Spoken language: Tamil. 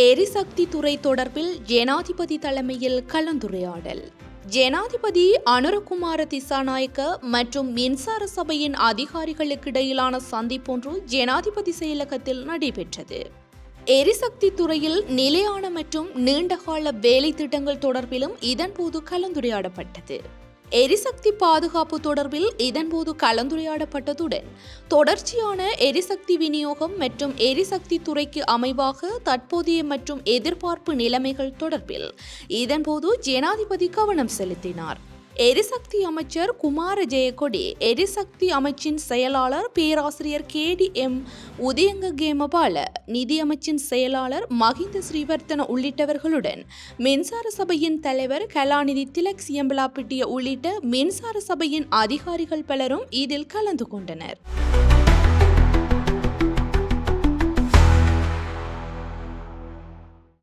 எரிசக்தி துறை தொடர்பில் ஜனாதிபதி தலைமையில் கலந்துரையாடல். ஜனாதிபதி அனுரகுமார திசாநாயக்க மற்றும் மின்சார சபையின் அதிகாரிகளுக்கிடையிலான சந்திப்பொன்று ஜனாதிபதி செயலகத்தில் நடைபெற்றது. எரிசக்தி துறையில் நிலையான மற்றும் நீண்டகால வேலை திட்டங்கள் தொடர்பிலும் இதன்போது கலந்துரையாடப்பட்டது. எரிசக்தி பாதுகாப்பு தொடர்பில் இதன்போது கலந்துரையாடப்பட்டதுடன் தொடர்ச்சியான எரிசக்தி விநியோகம் மற்றும் எரிசக்தி துறைக்கு அமைவாக தற்போதைய மற்றும் எதிர்பார்ப்பு நிலைமைகள் தொடர்பில் இதன்போது ஜனாதிபதி கவனம் செலுத்தினார். எரிசக்தி அமைச்சர் குமார ஜெயக்கொடி எரிசக்தி அமைச்சின் செயலாளர் பேராசிரியர் K D M. Udayanga Kemapala நிதி அமைச்சின் செயலாளர் மஹிந்த ஸ்ரீவர்த்தன உள்ளிட்டவர்களுடன் மின்சார சபையின் தலைவர் கலாநிதி திலக் சியம்பலாப்பிட்டிய உள்ளிட்ட மின்சார சபையின் அதிகாரிகள் பலரும் இதில் கலந்து கொண்டனர்.